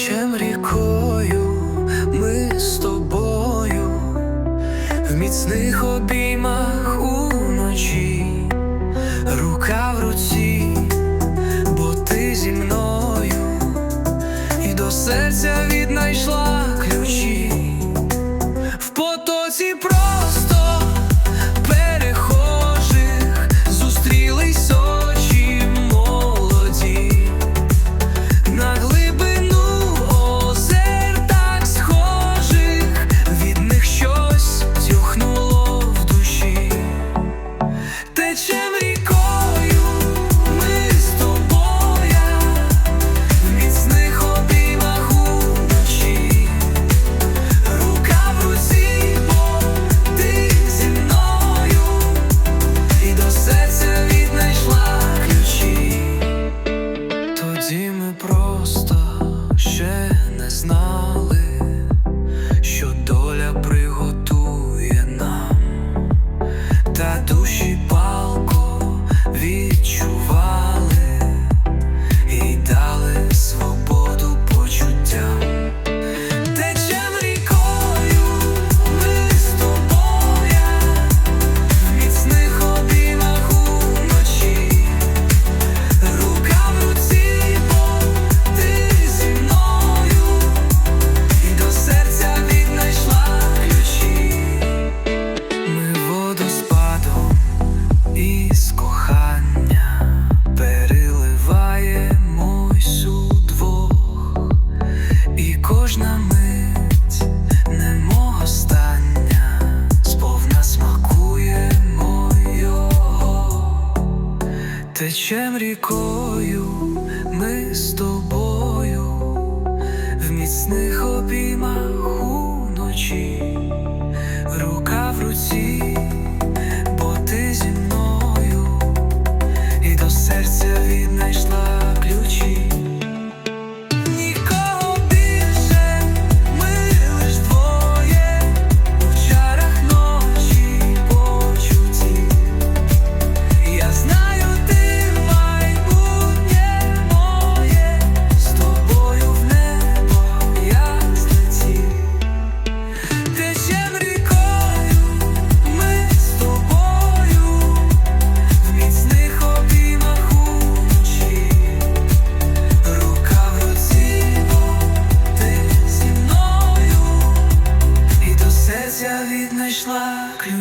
плачем рікою, ми з тобою, в міцних обіймах уночі, рука в руці, бо ти зі мною і до серця віднайшла ключі. Течем рікою ми з тобою міцних обіймах уночі, рука в зі мною, і до серця віднайшла ключі. Тоді ми просто ще не знали, що доля приготує нам, та душі палко Течем рікою ми з тобою в міцних обіймах уночі,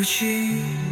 мною,